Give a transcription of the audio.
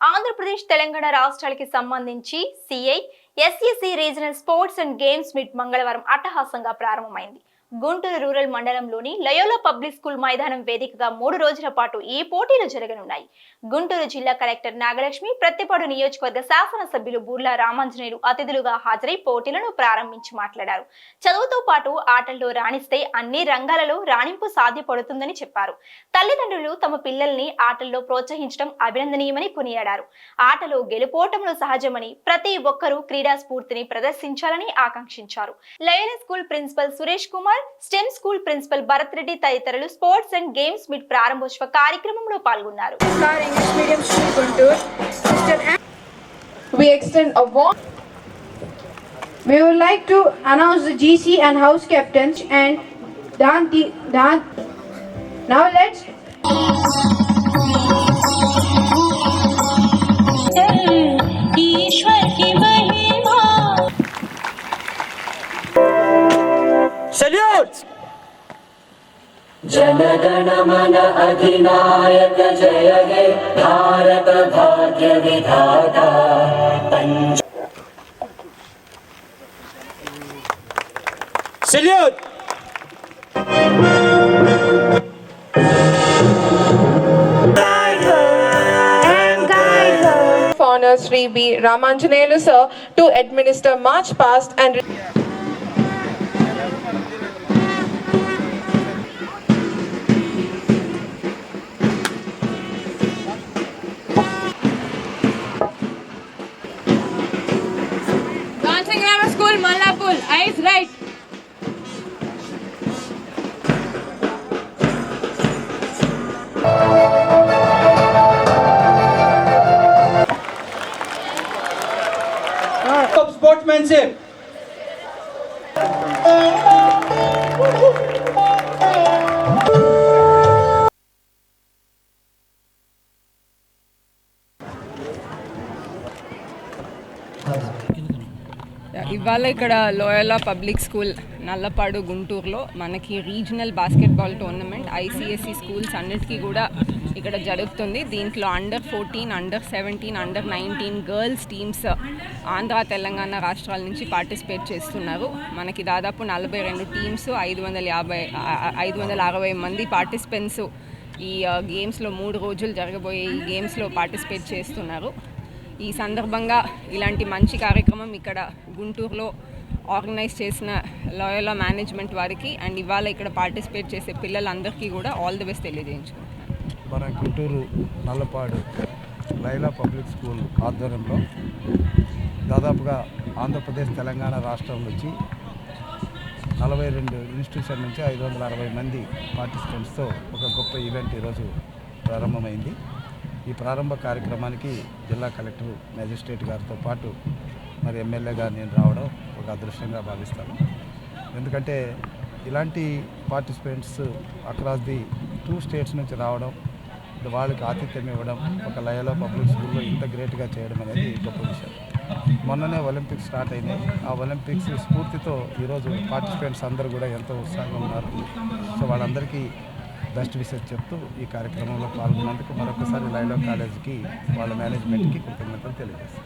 ఆంధ్రప్రదేశ్ తెలంగాణ రాష్ట్రాలకి సంబంధించి CI SEC regional sports and games meet మంగళవారం అట్టహాసంగా ప్రారంభమైంది. గుంటూరు రూరల్ మండలంలోని లయోలా పబ్లిక్ స్కూల్ మైదానం వేదికగా మూడు రోజుల పాటు ఈ పోటీలు జరగనున్నాయి. గుంటూరు జిల్లా కలెక్టర్ నాగలక్ష్మి ప్రతిపాడు నియోజకవర్గ శాసనసభ్యులు బూర్లా రామాంజనేయులు అతిథులుగా హాజరై పోటీలను ప్రారంభించి మాట్లాడారు. చదువుతో పాటు ఆటల్లో రాణిస్తే అన్ని రంగాలలో రాణింపు సాధ్యపడుతుందని చెప్పారు. తల్లిదండ్రులు తమ పిల్లల్ని ఆటల్లో ప్రోత్సహించడం అభినందనీయమని కొనియాడారు. ఆటలో గెలుపోటములు సహజమని ప్రతి ఒక్కరూ క్రీడా స్ఫూర్తిని ప్రదర్శించాలని ఆకాంక్షించారు. లయన school principal Suresh Kumar STEM school principal Bharat Reddy తదితరులు స్పోర్ట్స్ అండ్ గేమ్స్ మీట్ ప్రారంభోత్సవ కార్యక్రమంలో పాల్గొన్నారు We extend a warm. We would like to announce the GC and house captains and Danti Dan. Now let's Jana Gana Mana अधिनायक जय हे भारत भाग्य विधाता पञ्च salute honor Sri B. Ramanjanelu sir to administer march past and. Abdul eyes right. Sportsmanship. Thank ఇవాళ ఇక్కడ లోయలా public school Nallapadu గుంటూరులో మనకి regional basketball tournament ICSC schools అన్నిటికీ కూడా ఇక్కడ జరుగుతుంది. దీంట్లో under fourteen under seventeen under nineteen girls teams Andhra Telangana రాష్ట్రాల నుంచి పార్టిసిపేట్ చేస్తున్నారు. మనకి దాదాపు నలభై రెండు టీమ్స్ ఐదు వందల యాభై ఐదు వందల అరవై మంది పార్టిసిపెంట్స్ ఈ గేమ్స్లో మూడు రోజులు జరగబోయే ఈ గేమ్స్లో పార్టిసిపేట్ చేస్తున్నారు. ఈ సందర్భంగా ఇలాంటి మంచి కార్యక్రమం ఇక్కడ గుంటూరులో ఆర్గనైజ్ చేసిన లోయలా మేనేజ్మెంట్ వారికి అండ్ ఇవాళ ఇక్కడ పార్టిసిపేట్ చేసే పిల్లలందరికీ కూడా ఆల్ ది బెస్ట్ తెలియజేయించుకుంటున్నాను. మన Guntur Nallapadu Loyola public school ఆధ్వర్యంలో దాదాపుగా ఆంధ్రప్రదేశ్ తెలంగాణ రాష్ట్రం నుంచి నలభై రెండు ఇన్స్టిట్యూషన్ నుంచి ఐదు వందల అరవై మంది పార్టిసిపెంట్స్తో ఒక గొప్ప ఈవెంట్ ఈరోజు ప్రారంభమైంది. ఈ ప్రారంభ కార్యక్రమానికి జిల్లా కలెక్టర్ మేజిస్ట్రేట్ గారితో పాటు మరి ఎమ్మెల్యేగా నేను రావడం ఒక అదృష్టంగా భావిస్తాను. ఎందుకంటే ఇలాంటి participants across the two states నుంచి రావడం వాళ్ళకి ఆతిథ్యం ఇవ్వడం ఒక లయలో పబ్లిక్ స్కూల్లో ఇంత గ్రేట్గా చేయడం అనేది గొప్ప విషయం. మొన్ననే ఒలింపిక్స్ స్టార్ట్ అయినాయి. ఆ ఒలింపిక్స్ స్ఫూర్తితో ఈరోజు పార్టిసిపెంట్స్ అందరూ కూడా ఎంతో ఉత్సాహంగా ఉన్నారు. సో వాళ్ళందరికీ బెస్ట్ విషెస్ చెప్తూ ఈ కార్యక్రమంలో పాల్గొన్నందుకు మరొకసారి లైలో కాలేజీకి వాళ్ళ మేనేజ్మెంట్కి కృతజ్ఞతలు తెలియజేస్తాను.